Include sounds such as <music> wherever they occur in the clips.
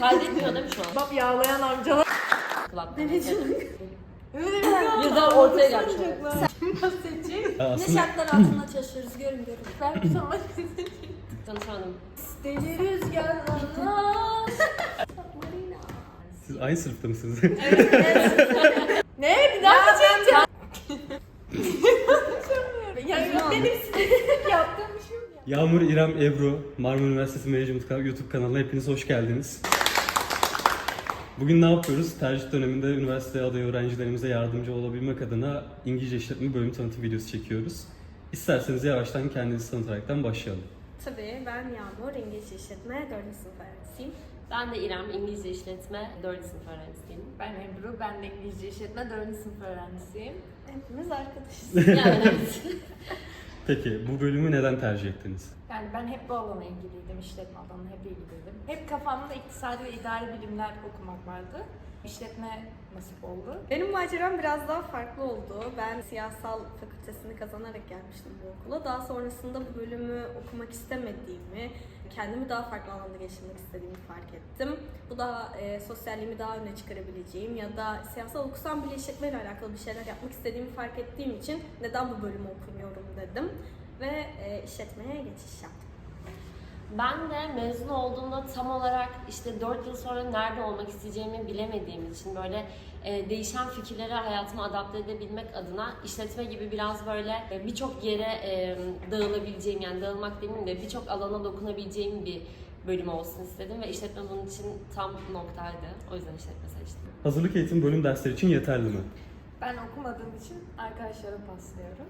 Kaydetmiyor değil mi şu an? Bab yağlayan amcalar. Kulak. Denizcilik. Birden ortaya gelmiş. Nasıl seçeyim? Ya Ne aslında şartlar altında çalışıyoruz görün görün. Ben bir zaman <laughs> Tanışamadım. Deli rüzgarlarla. Marina. siz aynı sınıfta mısınız? <laughs> Ne? Bir daha mı çekeceğim? <laughs> Ya yok benim spesifik yaptığım bir şey ya. Yağmur, İrem, Ebru, Marmara Üniversitesi Management YouTube kanalına hepiniz hoş geldiniz. Bugün ne yapıyoruz? Tercih döneminde üniversite adayı öğrencilerimize yardımcı olabilmek adına İngilizce işletme bölüm tanıtım videosu çekiyoruz. İsterseniz yavaştan kendinizi tanıtaraktan başlayalım. Tabii ben Yağmur, İngilizce işletme 4. sınıf öğrencisiyim. Ben de İrem, İngilizce işletme 4. sınıf öğrencisiyim. Ben Ebru, ben de İngilizce işletme 4. sınıf öğrencisiyim. Hepimiz arkadaşız. Yani evet. <laughs> Peki bu bölümü neden tercih ettiniz? Yani ben hep bu alana ilgiliydim, işletme alanına hep ilgiliydim. Hep kafamda iktisadi ve idari bilimler okumak vardı. İşletme nasip oldu. Benim maceram biraz daha farklı oldu. Ben siyasal fakültesini kazanarak gelmiştim bu okula. Daha sonrasında bu bölümü okumak istemediğimi, kendimi daha farklı alanda geliştirmek istediğimi fark ettim. Bu da e, sosyalliğimi daha öne çıkarabileceğim ya da siyasal okusam bile işletmeyle alakalı bir şeyler yapmak istediğimi fark ettiğim için neden bu bölümü okumuyorum dedim ve e, işletmeye geçiş yaptım. Ben de mezun olduğumda tam olarak işte 4 yıl sonra nerede olmak isteyeceğimi bilemediğim için böyle e, değişen fikirleri hayatıma adapte edebilmek adına işletme gibi biraz böyle e, birçok yere e, dağılabileceğim yani dağılmak demeyeyim de birçok alana dokunabileceğim bir bölüm olsun istedim ve işletme bunun için tam noktaydı. O yüzden işletme seçtim. Hazırlık eğitim bölüm dersleri için yeterli mi? Ben okumadığım için arkadaşlara paslıyorum.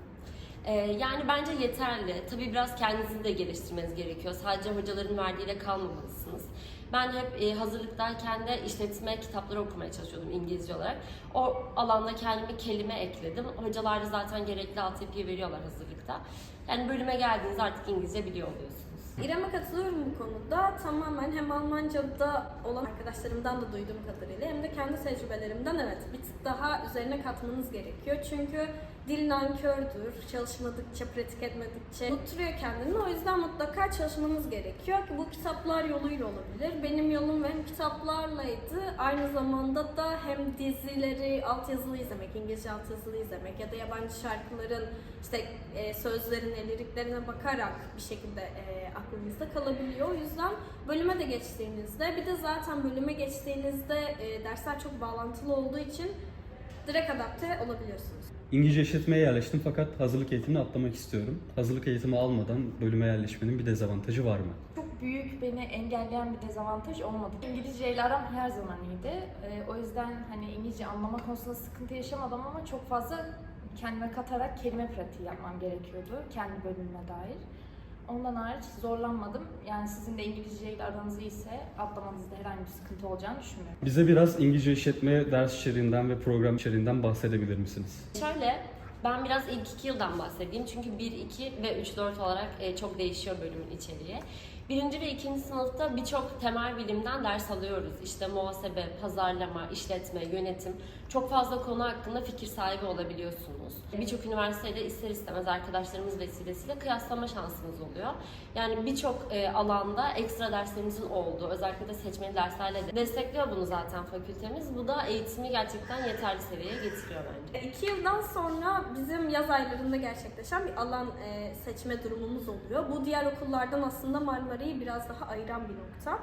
Ee, yani bence yeterli. Tabii biraz kendinizi de geliştirmeniz gerekiyor. Sadece hocaların verdiğiyle kalmamalısınız. Ben hep e, hazırlıktayken de işletme kitapları okumaya çalışıyordum İngilizce olarak. O alanda kendime kelime ekledim. Hocalar da zaten gerekli altyapıyı veriyorlar hazırlıkta. Yani bölüme geldiğinizde artık İngilizce biliyor oluyorsunuz. İrem'e katılıyorum bu konuda. Tamamen hem Almanca'da olan arkadaşlarımdan da duyduğum kadarıyla hem de kendi tecrübelerimden evet bir tık daha üzerine katmanız gerekiyor. Çünkü dil nankördür. Çalışmadıkça, pratik etmedikçe unutturuyor kendini. O yüzden mutlaka çalışmanız gerekiyor ki bu kitaplar yoluyla olabilir. Benim yolum hem kitaplarlaydı. Aynı zamanda da hem dizileri altyazılı izlemek, İngilizce altyazılı izlemek ya da yabancı şarkıların işte e, sözlerine, liriklerine bakarak bir şekilde e, aklınızda kalabiliyor. O yüzden bölüme de geçtiğinizde bir de zaten bölüme geçtiğinizde e, dersler çok bağlantılı olduğu için direkt adapte olabiliyorsunuz. İngilizce işletmeye yerleştim fakat hazırlık eğitimini atlamak istiyorum. Hazırlık eğitimi almadan bölüme yerleşmenin bir dezavantajı var mı? Çok büyük beni engelleyen bir dezavantaj olmadı. İngilizce ile aram her zaman iyiydi. Ee, o yüzden hani İngilizce anlama konusunda sıkıntı yaşamadım ama çok fazla kendime katarak kelime pratiği yapmam gerekiyordu kendi bölümüme dair. Ondan hariç zorlanmadım. Yani sizin de İngilizce ile aranız iyiyse atlamanızda herhangi bir sıkıntı olacağını düşünmüyorum. Bize biraz İngilizce işletme ders içeriğinden ve program içeriğinden bahsedebilir misiniz? Şöyle, ben biraz ilk iki yıldan bahsedeyim. Çünkü 1, 2 ve 3, 4 olarak e, çok değişiyor bölümün içeriği. Birinci ve ikinci sınıfta birçok temel bilimden ders alıyoruz. İşte muhasebe, pazarlama, işletme, yönetim. Çok fazla konu hakkında fikir sahibi olabiliyorsunuz. Birçok üniversitede ister istemez arkadaşlarımız vesilesiyle kıyaslama şansınız oluyor. Yani birçok e, alanda ekstra derslerimizin olduğu, özellikle de seçmeli derslerle de destekliyor bunu zaten fakültemiz. Bu da eğitimi gerçekten yeterli seviyeye getiriyor bence. İki yıldan sonra bizim yaz aylarında gerçekleşen bir alan e, seçme durumumuz oluyor. Bu diğer okullardan aslında Marmara'yı biraz daha ayıran bir nokta.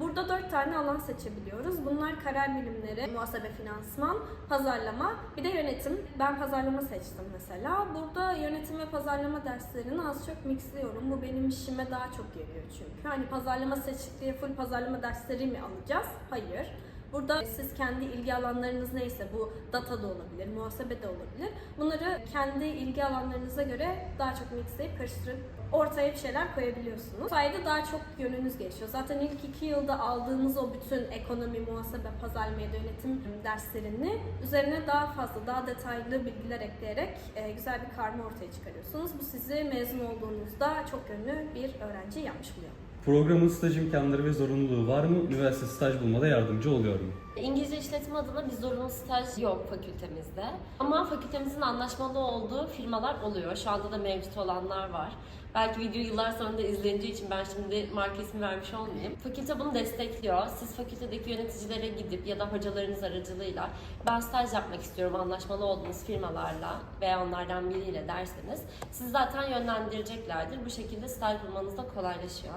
Burada dört tane alan seçebiliyoruz. Bunlar karar bilimleri, muhasebe finansman, pazarlama, bir de yönetim. Ben pazarlama seçtim mesela. Burada yönetim ve pazarlama derslerini az çok mixliyorum. Bu benim işime daha çok yarıyor çünkü. Hani pazarlama seçtik diye full pazarlama dersleri mi alacağız? Hayır. Burada siz kendi ilgi alanlarınız neyse bu data da olabilir, muhasebe de olabilir. Bunları kendi ilgi alanlarınıza göre daha çok mixleyip karıştırıp ortaya bir şeyler koyabiliyorsunuz. Sayede daha çok yönünüz gelişiyor. Zaten ilk iki yılda aldığımız o bütün ekonomi, muhasebe, pazarlama ya da yönetim derslerini üzerine daha fazla, daha detaylı bilgiler ekleyerek e, güzel bir karma ortaya çıkarıyorsunuz. Bu sizi mezun olduğunuzda çok yönlü bir öğrenci yapmış buluyor. Programın staj imkanları ve zorunluluğu var mı? Üniversite staj bulmada yardımcı oluyor mu? İngilizce işletme adına bir zorunlu staj yok fakültemizde. Ama fakültemizin anlaşmalı olduğu firmalar oluyor. Şu anda da mevcut olanlar var. Belki video yıllar sonra da izleneceği için ben şimdi marka ismi vermiş olmayayım. Fakülte bunu destekliyor. Siz fakültedeki yöneticilere gidip ya da hocalarınız aracılığıyla ben staj yapmak istiyorum anlaşmalı olduğunuz firmalarla veya onlardan biriyle derseniz siz zaten yönlendireceklerdir. Bu şekilde staj bulmanız da kolaylaşıyor.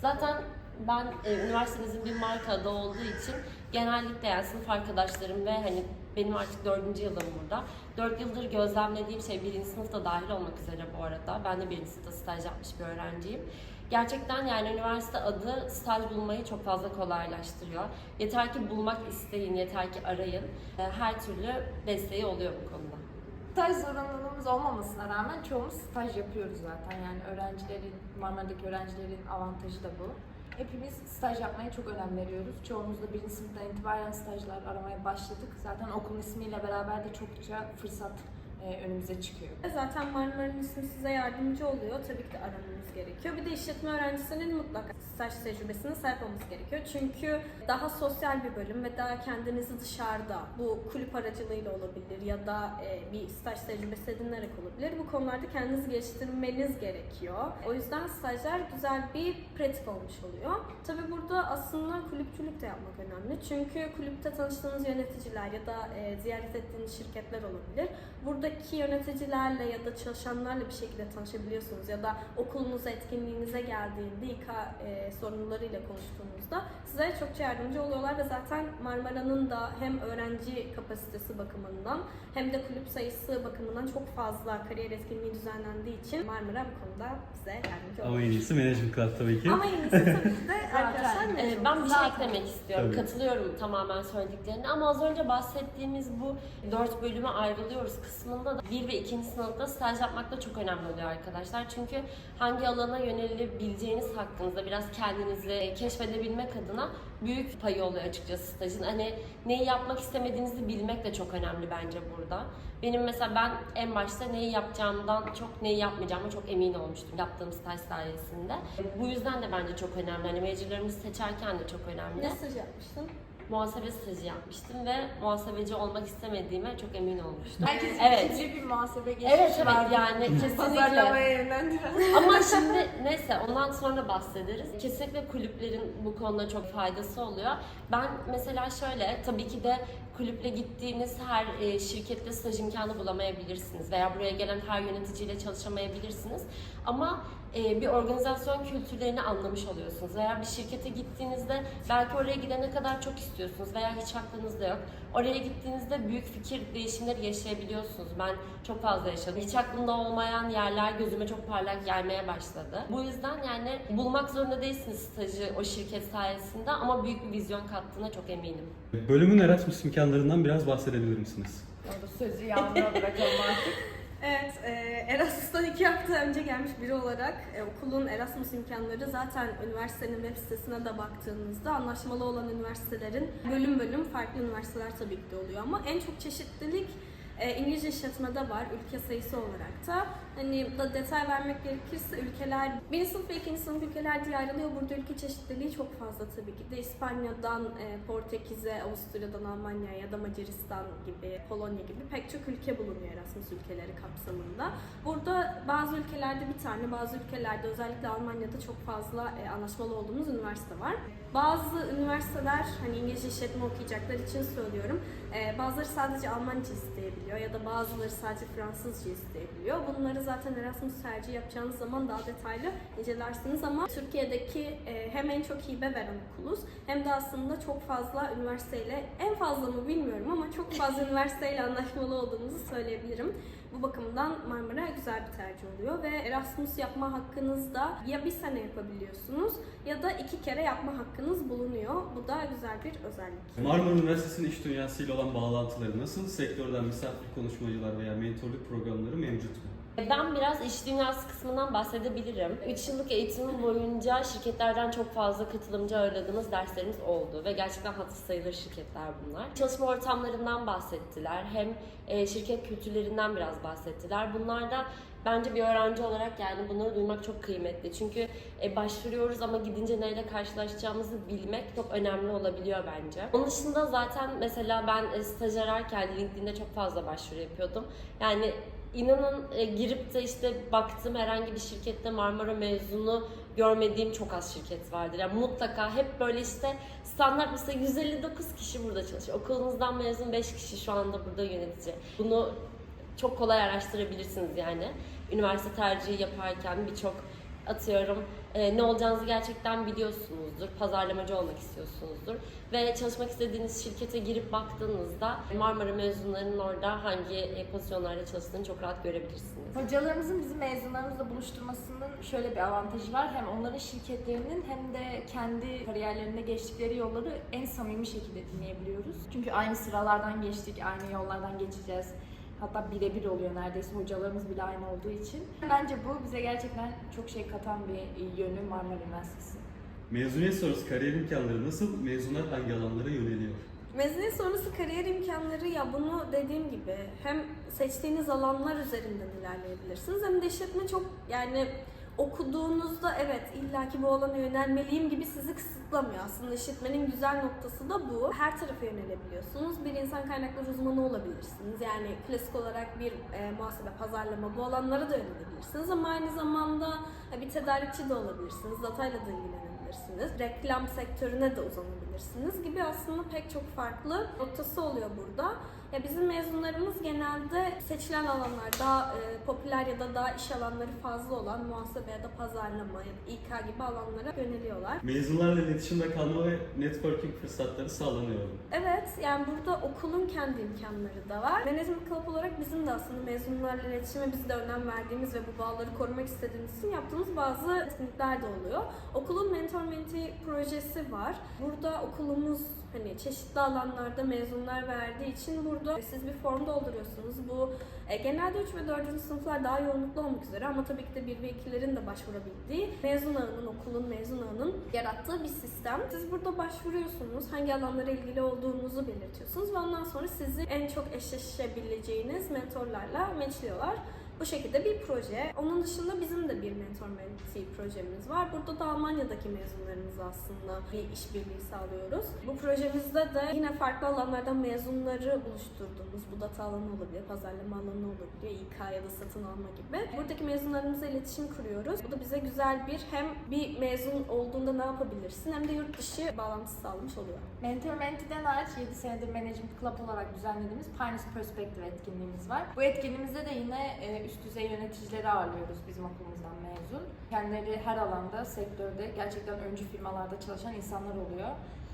Zaten ben e, üniversitemizin bir marka adı olduğu için genellikle yani sınıf arkadaşlarım ve hani benim artık dördüncü yılım burada. Dört yıldır gözlemlediğim şey birinci sınıfta dahil olmak üzere bu arada. Ben de birinci sınıfta staj yapmış bir öğrenciyim. Gerçekten yani üniversite adı staj bulmayı çok fazla kolaylaştırıyor. Yeter ki bulmak isteyin, yeter ki arayın. E, Her türlü desteği oluyor bu konuda. Staj zorunluluğumuz olmamasına rağmen çoğumuz staj yapıyoruz zaten. Yani öğrencilerin, Marmara'daki öğrencilerin avantajı da bu. Hepimiz staj yapmaya çok önem veriyoruz. Çoğumuz da birinci sınıftan itibaren stajlar aramaya başladık. Zaten okulun ismiyle beraber de çokça fırsat e, önümüze çıkıyor. Zaten Marmara'nın ismi size yardımcı oluyor. Tabii ki de aramanız gerekiyor. Bir de işletme öğrencisinin mutlaka staj tecrübesine sahip olması gerekiyor. Çünkü daha sosyal bir bölüm ve daha kendinizi dışarıda bu kulüp aracılığıyla olabilir ya da e, bir staj tecrübesi edinerek olabilir. Bu konularda kendinizi geliştirmeniz gerekiyor. O yüzden stajlar güzel bir pratik olmuş oluyor. Tabii burada aslında kulüpçülük de yapmak önemli. Çünkü kulüpte tanıştığınız yöneticiler ya da e, ziyaret ettiğiniz şirketler olabilir. Buradaki yöneticilerle ya da çalışanlarla bir şekilde tanışabiliyorsunuz ya da okulunuza, etkinliğinize geldiğinde İK e, sorumlularıyla konuştuğunuzda size çokça yardımcı oluyorlar ve zaten Marmara'nın da hem öğrenci kapasitesi bakımından hem de kulüp sayısı bakımından çok fazla kariyer etkinliği düzenlendiği için Marmara bu konuda bize yardımcı Ama oluyor. en iyisi Management Club tabii ki. Ama en iyisi tabii ki de arkadaşlar. Ee, mezun. ben bir şey eklemek istiyorum. Tabii. Katılıyorum tamamen söylediklerine ama az önce bahsettiğimiz bu dört bölüme ayrılıyoruz kısmında da bir ve ikinci sınıfta staj yapmak da çok önemli oluyor arkadaşlar. Çünkü hangi alana yönelebileceğiniz hakkınızda biraz kendinizi keşfedebilmek adına büyük payı oluyor açıkçası stajın. Hani neyi yapmak istemediğinizi bilmek de çok önemli bence burada. Benim mesela ben en başta neyi yapacağımdan çok neyi yapmayacağıma çok emin olmuştum yaptığım staj sayesinde. Bu yüzden de bence çok önemli. Hani majorlarımızı seçerken de çok önemli Ne staj yapmıştın? Muhasebe stajı yapmıştım ve muhasebeci olmak istemediğime çok emin olmuştum. Herkesin Evet. ikinci bir muhasebe geçişi Evet evet var. yani kesinlikle. Pazarlamaya yönlendiren. Ama <laughs> şimdi neyse ondan sonra bahsederiz. Kesinlikle kulüplerin bu konuda çok faydası oluyor. Ben mesela şöyle tabii ki de kulüple gittiğiniz her e, şirkette staj imkanı bulamayabilirsiniz veya buraya gelen her yöneticiyle çalışamayabilirsiniz. Ama e, bir organizasyon kültürlerini anlamış oluyorsunuz veya bir şirkete gittiğinizde belki oraya gidene kadar çok istiyorsunuz veya hiç aklınızda yok. Oraya gittiğinizde büyük fikir değişimleri yaşayabiliyorsunuz. Ben çok fazla yaşadım. Hiç aklımda olmayan yerler gözüme çok parlak gelmeye başladı. Bu yüzden yani bulmak zorunda değilsiniz stajı o şirket sayesinde ama büyük bir vizyon kattığına çok eminim. Bölümün Erasmus imkanlarından biraz bahsedebilir misiniz? Orada sözü yağmura bırakalım artık. <laughs> Evet, e, Erasmus'tan iki hafta önce gelmiş biri olarak e, okulun Erasmus imkanları zaten üniversitenin web sitesine de baktığınızda anlaşmalı olan üniversitelerin bölüm bölüm farklı üniversiteler tabii ki de oluyor ama en çok çeşitlilik e, İngilizce işletmede var ülke sayısı olarak da. Hani da detay vermek gerekirse ülkeler, birinci sınıf ve ikinci sınıf ülkeler diye ayrılıyor. Burada ülke çeşitliliği çok fazla tabii ki de. İspanya'dan e, Portekiz'e, Avusturya'dan Almanya'ya ya da Macaristan gibi, Polonya gibi pek çok ülke bulunuyor Erasmus ülkeleri kapsamında. Burada bazı ülkelerde bir tane, bazı ülkelerde özellikle Almanya'da çok fazla e, anlaşmalı olduğumuz üniversite var. Bazı üniversiteler hani İngilizce işletme okuyacaklar için söylüyorum. e, bazıları sadece Almanca isteyebiliyor ya da bazıları sadece Fransızca isteyebiliyor. Bunları zaten Erasmus tercih yapacağınız zaman daha detaylı incelersiniz ama Türkiye'deki e, hem en çok hibe veren okuluz hem de aslında çok fazla üniversiteyle en fazla mı bilmiyorum ama çok fazla <laughs> üniversiteyle anlaşmalı olduğumuzu söyleyebilirim. Bu bakımdan Marmara güzel bir tercih oluyor ve Erasmus yapma hakkınız da ya bir sene yapabiliyorsunuz ya da iki kere yapma hakkınız bulunuyor. Bu da güzel bir özellik. Marmara Üniversitesi'nin iş dünyasıyla olan bağlantıları nasıl? Sektörden misafir konuşmacılar veya mentorluk programları mevcut? Ben biraz iş dünyası kısmından bahsedebilirim. 3 yıllık eğitimim boyunca şirketlerden çok fazla katılımcı ağırladığımız derslerimiz oldu ve gerçekten hatır sayılır şirketler bunlar. Çalışma ortamlarından bahsettiler, hem e, şirket kültürlerinden biraz bahsettiler. Bunlar da bence bir öğrenci olarak yani bunları duymak çok kıymetli. Çünkü e, başvuruyoruz ama gidince neyle karşılaşacağımızı bilmek çok önemli olabiliyor bence. Onun dışında zaten mesela ben e, LinkedIn'de çok fazla başvuru yapıyordum. Yani İnanın e, girip de işte baktım herhangi bir şirkette Marmara mezunu görmediğim çok az şirket vardır. Yani mutlaka hep böyle işte standart mesela 159 kişi burada çalışıyor. Okulunuzdan mezun 5 kişi şu anda burada yönetici. Bunu çok kolay araştırabilirsiniz yani. Üniversite tercihi yaparken birçok atıyorum e, ne olacağınızı gerçekten biliyorsunuzdur. Pazarlamacı olmak istiyorsunuzdur. Ve çalışmak istediğiniz şirkete girip baktığınızda Marmara mezunlarının orada hangi e, pozisyonlarda çalıştığını çok rahat görebilirsiniz. Hocalarımızın bizim mezunlarımızla buluşturmasının şöyle bir avantajı var. Hem onların şirketlerinin hem de kendi kariyerlerinde geçtikleri yolları en samimi şekilde dinleyebiliyoruz. Çünkü aynı sıralardan geçtik, aynı yollardan geçeceğiz. Hatta birebir oluyor neredeyse hocalarımız bile aynı olduğu için. Bence bu bize gerçekten çok şey katan bir yönü Marmara Üniversitesi. Mezuniyet sonrası kariyer imkanları nasıl? Mezunlar hangi alanlara yöneliyor? Mezuniyet sonrası kariyer imkanları ya bunu dediğim gibi hem seçtiğiniz alanlar üzerinden ilerleyebilirsiniz hem de işletme çok yani okuduğunuzda evet illaki bu alana yönelmeliyim gibi sizi kısıtlamıyor. Aslında işletmenin güzel noktası da bu. Her tarafa yönelebiliyorsunuz. Bir insan kaynakları uzmanı olabilirsiniz. Yani klasik olarak bir e, muhasebe, pazarlama bu alanlara da yönelebilirsiniz ama aynı zamanda e, bir tedarikçi de olabilirsiniz. Datayla da ilgilenebilirsiniz. Reklam sektörüne de uzanabilirsiniz gibi aslında pek çok farklı noktası oluyor burada. Ya bizim mezunlarımız genelde seçilen alanlar daha e, popüler ya da daha iş alanları fazla olan muhasebe ya da pazarlama ya da İK gibi alanlara yöneliyorlar. Mezunlarla iletişimde kalma ve networking fırsatları sağlanıyor. Evet, yani burada okulun kendi imkanları da var. Management Club olarak bizim de aslında mezunlarla iletişime biz de önem verdiğimiz ve bu bağları korumak istediğimiz için yaptığımız bazı etkinlikler de oluyor. Okulun Mentor Mentee projesi var. Burada okulumuz hani çeşitli alanlarda mezunlar verdiği için burada siz bir form dolduruyorsunuz. Bu e, genelde 3 ve 4. sınıflar daha yoğunluklu olmak üzere ama tabii ki de 1 ve 2'lerin de başvurabildiği mezun ağının, okulun mezun ağının yarattığı bir sistem. Siz burada başvuruyorsunuz, hangi alanlara ilgili olduğunuzu belirtiyorsunuz ve ondan sonra sizi en çok eşleşebileceğiniz mentorlarla meçliyorlar. Bu şekilde bir proje. Onun dışında bizim de bir mentor mentee projemiz var. Burada da Almanya'daki mezunlarımızla aslında bir işbirliği sağlıyoruz. Bu projemizde de yine farklı alanlardan mezunları buluşturduğumuz, bu data alanı olabilir, pazarlama alanı olabilir, İK ya da satın alma gibi. Buradaki mezunlarımızla iletişim kuruyoruz. Bu da bize güzel bir hem bir mezun olduğunda ne yapabilirsin hem de yurt dışı bağlantısı sağlamış oluyor. Mentor Mentee'den hariç 7 senedir Management Club olarak düzenlediğimiz Pioneers Perspective etkinliğimiz var. Bu etkinliğimizde de yine e, üst düzey yöneticileri ağırlıyoruz bizim okulumuzdan mezun. Kendileri her alanda, sektörde gerçekten öncü firmalarda çalışan insanlar oluyor.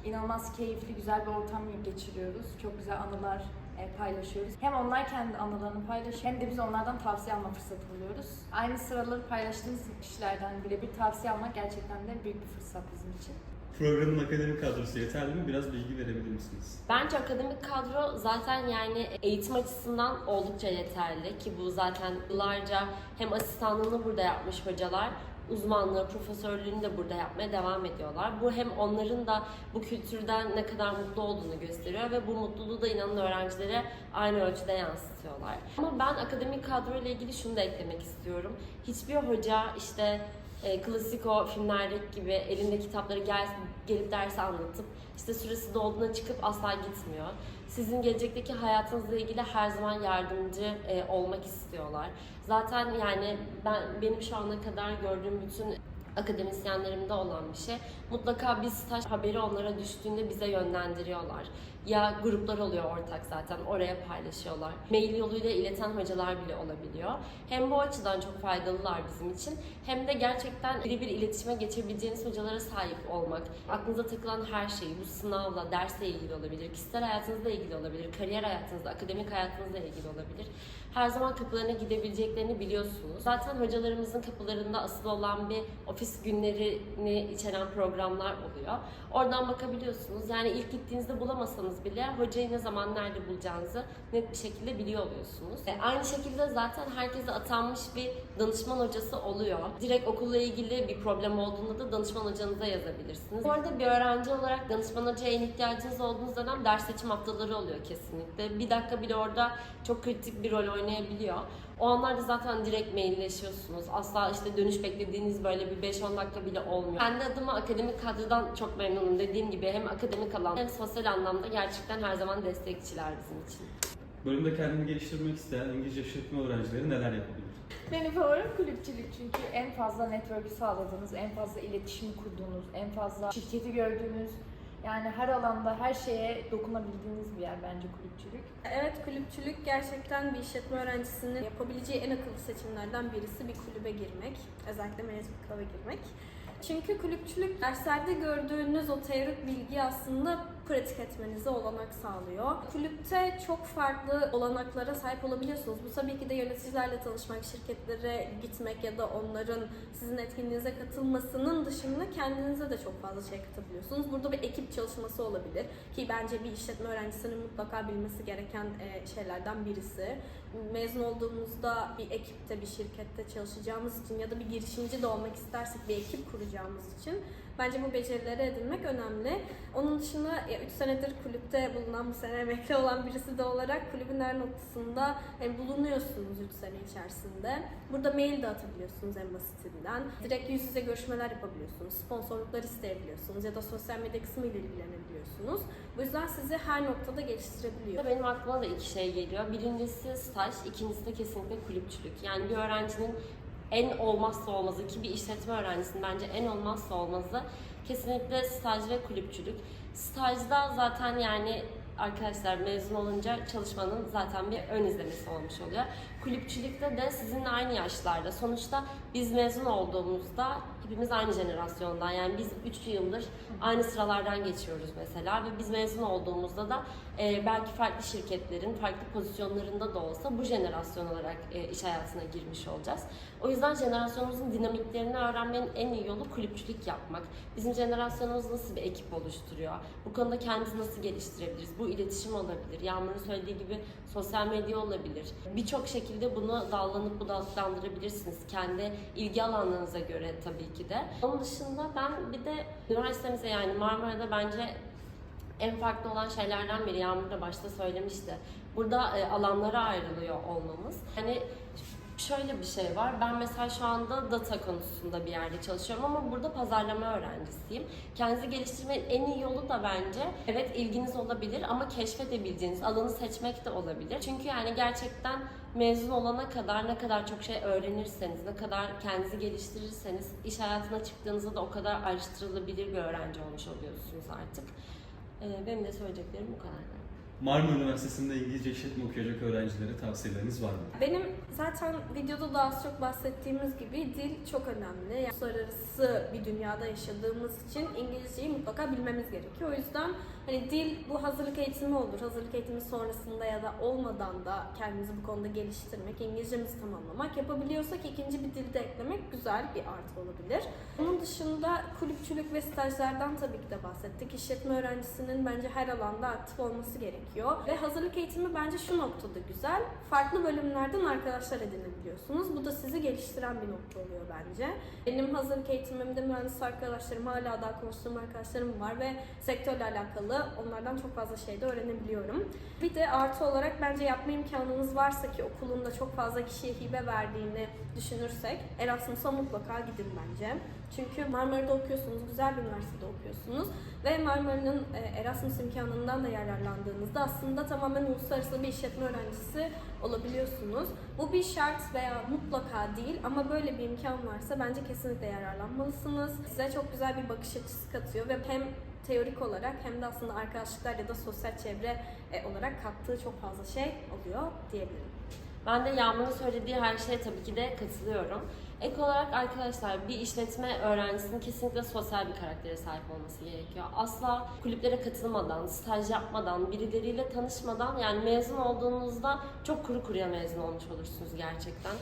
İnanılmaz keyifli, güzel bir ortam geçiriyoruz. Çok güzel anılar e, paylaşıyoruz. Hem onlar kendi anılarını paylaşıyor hem de biz onlardan tavsiye alma fırsatı buluyoruz. Aynı sıraları paylaştığımız kişilerden bile bir tavsiye almak gerçekten de büyük bir fırsat bizim için. Programın akademik kadrosu yeterli mi? Biraz bilgi verebilir misiniz? Bence akademik kadro zaten yani eğitim açısından oldukça yeterli ki bu zaten yıllarca hem asistanlığını burada yapmış hocalar uzmanlığı, profesörlüğünü de burada yapmaya devam ediyorlar. Bu hem onların da bu kültürden ne kadar mutlu olduğunu gösteriyor ve bu mutluluğu da inanın öğrencilere aynı ölçüde yansıtıyorlar. Ama ben akademik kadro ile ilgili şunu da eklemek istiyorum. Hiçbir hoca işte e, klasik o filmlerdeki gibi elinde kitapları gel, gelip dersi anlatıp işte süresi dolduğuna çıkıp asla gitmiyor. Sizin gelecekteki hayatınızla ilgili her zaman yardımcı e, olmak istiyorlar. Zaten yani ben benim şu ana kadar gördüğüm bütün akademisyenlerimde olan bir şey. Mutlaka bir staj haberi onlara düştüğünde bize yönlendiriyorlar. Ya gruplar oluyor ortak zaten oraya paylaşıyorlar. Mail yoluyla ileten hocalar bile olabiliyor. Hem bu açıdan çok faydalılar bizim için hem de gerçekten birebir iletişime geçebileceğiniz hocalara sahip olmak. Aklınıza takılan her şeyi bu sınavla, dersle ilgili olabilir, kişisel hayatınızla ilgili olabilir, kariyer hayatınızla, akademik hayatınızla ilgili olabilir. Her zaman kapılarına gidebileceklerini biliyorsunuz. Zaten hocalarımızın kapılarında asıl olan bir ofis günlerini içeren programlar oluyor. Oradan bakabiliyorsunuz. Yani ilk gittiğinizde bulamasanız bile hocayı ne zaman nerede bulacağınızı net bir şekilde biliyor oluyorsunuz. E, aynı şekilde zaten herkese atanmış bir danışman hocası oluyor. Direkt okulla ilgili bir problem olduğunda da danışman hocanıza yazabilirsiniz. Bu arada bir öğrenci olarak danışman hocaya en ihtiyacınız olduğunuz dönem ders seçim haftaları oluyor kesinlikle. Bir dakika bile orada çok kritik bir rol oynayabiliyor. O anlarda zaten direkt mailleşiyorsunuz. Asla işte dönüş beklediğiniz böyle bir 5-10 dakika bile olmuyor. Kendi adıma akademik kadrodan çok memnunum. Dediğim gibi hem akademik alan hem sosyal anlamda gerçekten her zaman destekçiler bizim için. Bölümde kendini geliştirmek isteyen İngilizce işletme öğrencileri neler yapabilir? Benim favorim kulüpçülük çünkü en fazla network sağladığınız, en fazla iletişim kurduğunuz, en fazla şirketi gördüğünüz, yani her alanda her şeye dokunabildiğiniz bir yer bence kulüpçülük. Evet kulüpçülük gerçekten bir işletme öğrencisinin yapabileceği en akıllı seçimlerden birisi bir kulübe girmek. Özellikle management club'a girmek. Çünkü kulüpçülük derslerde gördüğünüz o teorik bilgiyi aslında pratik etmenize olanak sağlıyor. Kulüpte çok farklı olanaklara sahip olabiliyorsunuz. Bu tabii ki de yöneticilerle tanışmak, şirketlere gitmek ya da onların sizin etkinliğinize katılmasının dışında kendinize de çok fazla şey katabiliyorsunuz. Burada bir ekip çalışması olabilir ki bence bir işletme öğrencisinin mutlaka bilmesi gereken e, şeylerden birisi. Mezun olduğumuzda bir ekipte, bir şirkette çalışacağımız için ya da bir girişimci de olmak istersek bir ekip kuracağımız için bence bu becerileri edinmek önemli. Onun dışında 3 senedir kulüpte bulunan, bu sene emekli olan birisi de olarak kulübün her noktasında e, bulunuyorsunuz 3 sene içerisinde. Burada mail de atabiliyorsunuz en basitinden. Direkt yüz yüze görüşmeler yapabiliyorsunuz. Sponsorluklar isteyebiliyorsunuz ya da sosyal medya kısmıyla ilgilenebiliyorsunuz. Bu yüzden sizi her noktada geliştirebiliyor. Benim aklıma da iki şey geliyor. Birincisi staj, ikincisi de kesinlikle kulüpçülük. Yani bir öğrencinin en olmazsa olmazı ki bir işletme öğrencisinin bence en olmazsa olmazı kesinlikle staj ve kulüpçülük. Stajda zaten yani arkadaşlar mezun olunca çalışmanın zaten bir ön izlemesi olmuş oluyor. Kulüpçülükte de sizinle aynı yaşlarda. Sonuçta biz mezun olduğumuzda hepimiz aynı jenerasyondan. Yani biz 3 yıldır aynı sıralardan geçiyoruz mesela ve biz mezun olduğumuzda da e, belki farklı şirketlerin farklı pozisyonlarında da olsa bu jenerasyon olarak e, iş hayatına girmiş olacağız. O yüzden jenerasyonumuzun dinamiklerini öğrenmenin en iyi yolu kulüpçülük yapmak. Bizim jenerasyonumuz nasıl bir ekip oluşturuyor? Bu konuda kendimizi nasıl geliştirebiliriz? Bu iletişim olabilir. Yağmur'un söylediği gibi sosyal medya olabilir. Birçok şekilde bunu dallanıp budaklandırabilirsiniz. Kendi ilgi alanlarınıza göre tabii ki de. Onun dışında ben bir de üniversitemize yani Marmara'da bence en farklı olan şeylerden biri Yağmur da başta söylemişti. Burada e, alanlara ayrılıyor olmamız. Yani şöyle bir şey var. Ben mesela şu anda data konusunda bir yerde çalışıyorum ama burada pazarlama öğrencisiyim. Kendinizi geliştirmenin en iyi yolu da bence evet ilginiz olabilir ama keşfedebileceğiniz alanı seçmek de olabilir. Çünkü yani gerçekten mezun olana kadar ne kadar çok şey öğrenirseniz, ne kadar kendinizi geliştirirseniz iş hayatına çıktığınızda da o kadar ayrıştırılabilir bir öğrenci olmuş oluyorsunuz artık. Ee, Benim de söyleyeceklerim bu kadar. Marmara Üniversitesi'nde İngilizce işletme okuyacak öğrencilere tavsiyeleriniz var mı? Benim zaten videoda da az çok bahsettiğimiz gibi dil çok önemli. Yani uluslararası bir dünyada yaşadığımız için İngilizceyi mutlaka bilmemiz gerekiyor. O yüzden hani dil bu hazırlık eğitimi olur. Hazırlık eğitimi sonrasında ya da olmadan da kendimizi bu konuda geliştirmek, İngilizcemizi tamamlamak, yapabiliyorsak ikinci bir dilde eklemek güzel bir artı olabilir. Onun dışında kulüpçülük ve stajlardan tabii ki de bahsettik. İşletme öğrencisinin bence her alanda aktif olması gerekiyor. Ve hazırlık eğitimi bence şu noktada güzel. Farklı bölümlerden arkadaşlar edinebiliyorsunuz. Bu da sizi geliştiren bir nokta oluyor bence. Benim hazırlık eğitimimde mühendis arkadaşlarım, hala daha konuştuğum arkadaşlarım var ve sektörle alakalı onlardan çok fazla şey de öğrenebiliyorum. Bir de artı olarak bence yapma imkanınız varsa ki okulun da çok fazla kişiye hibe verdiğini düşünürsek Erasmus'a mutlaka gidin bence. Çünkü Marmara'da okuyorsunuz, güzel bir üniversitede okuyorsunuz ve Marmara'nın e, Erasmus imkanından da yararlandığınızda aslında tamamen uluslararası bir işletme öğrencisi olabiliyorsunuz. Bu bir şart veya mutlaka değil ama böyle bir imkan varsa bence kesinlikle yararlanmalısınız. Size çok güzel bir bakış açısı katıyor ve hem teorik olarak hem de aslında arkadaşlıklar ya da sosyal çevre e, olarak kattığı çok fazla şey oluyor diyebilirim. Ben de Yağmur'un söylediği her şeye tabii ki de katılıyorum. Ek olarak arkadaşlar bir işletme öğrencisinin kesinlikle sosyal bir karaktere sahip olması gerekiyor. Asla kulüplere katılmadan, staj yapmadan, birileriyle tanışmadan yani mezun olduğunuzda çok kuru kuruya mezun olmuş olursunuz gerçekten.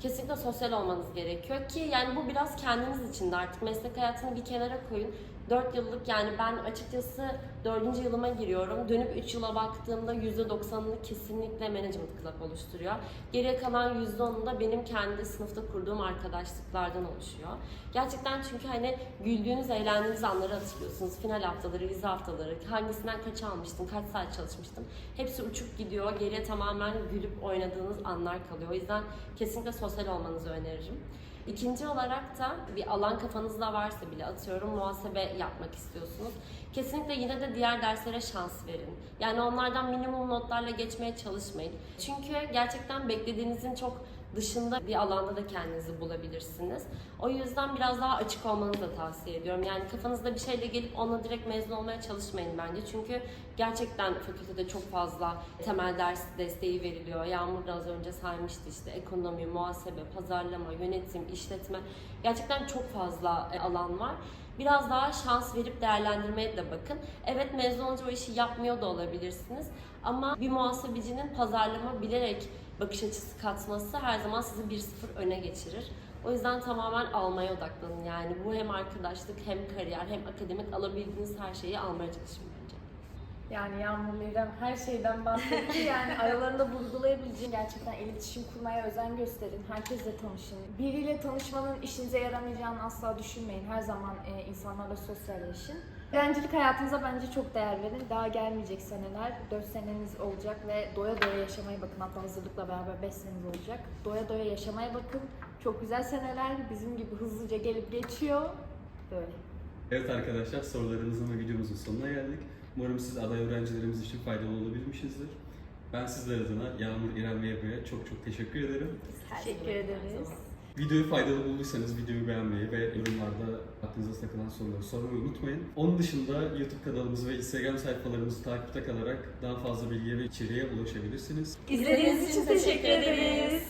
Kesinlikle sosyal olmanız gerekiyor ki yani bu biraz kendiniz için de artık meslek hayatını bir kenara koyun. 4 yıllık yani ben açıkçası 4. yılıma giriyorum. Dönüp 3 yıla baktığımda %90'ını kesinlikle management club oluşturuyor. Geriye kalan %10'u da benim kendi sınıfta kurduğum arkadaşlıklardan oluşuyor. Gerçekten çünkü hani güldüğünüz, eğlendiğiniz anları hatırlıyorsunuz. Final haftaları, vize haftaları, hangisinden kaç almıştım, kaç saat çalışmıştım. Hepsi uçup gidiyor. Geriye tamamen gülüp oynadığınız anlar kalıyor. O yüzden kesinlikle sosyal olmanızı öneririm. İkinci olarak da bir alan kafanızda varsa bile atıyorum muhasebe yapmak istiyorsunuz. Kesinlikle yine de diğer derslere şans verin. Yani onlardan minimum notlarla geçmeye çalışmayın. Çünkü gerçekten beklediğinizin çok dışında bir alanda da kendinizi bulabilirsiniz. O yüzden biraz daha açık olmanızı da tavsiye ediyorum. Yani kafanızda bir şeyle gelip onunla direkt mezun olmaya çalışmayın bence. Çünkü gerçekten fakültede çok fazla temel ders desteği veriliyor. Yağmur da az önce saymıştı işte ekonomi, muhasebe, pazarlama, yönetim, işletme. Gerçekten çok fazla e, alan var. Biraz daha şans verip değerlendirmeye de bakın. Evet mezun olunca o işi yapmıyor da olabilirsiniz. Ama bir muhasebecinin pazarlama bilerek bakış açısı katması her zaman sizi 1-0 öne geçirir. O yüzden tamamen almaya odaklanın yani. Bu hem arkadaşlık hem kariyer hem akademik alabildiğiniz her şeyi almaya çalışın bence. Yani Yağmur İrem her şeyden bahsetti. <laughs> Yani aralarında vurgulayabileceğim gerçekten iletişim kurmaya özen gösterin. Herkesle tanışın. Biriyle tanışmanın işinize yaramayacağını asla düşünmeyin. Her zaman e, insanlarla sosyalleşin. Öğrencilik hayatınıza bence çok değer verin. Daha gelmeyecek seneler. 4 seneniz olacak ve doya doya yaşamaya bakın. Hatta hazırlıkla beraber 5 seneniz olacak. Doya doya yaşamaya bakın. Çok güzel seneler. Bizim gibi hızlıca gelip geçiyor. Böyle. Evet arkadaşlar sorularımızın ve videomuzun sonuna geldik. Umarım siz aday öğrencilerimiz için faydalı olabilmişizdir. Ben sizler adına Yağmur, İrem ve Ebru'ya çok çok teşekkür ederim. Teşekkür ederiz. Videoyu faydalı bulduysanız videoyu beğenmeyi ve yorumlarda aklınıza takılan soruları sormayı unutmayın. Onun dışında YouTube kanalımız ve Instagram sayfalarımızı takipte kalarak daha fazla bilgiye ve içeriğe ulaşabilirsiniz. İzlediğiniz için teşekkür ederiz.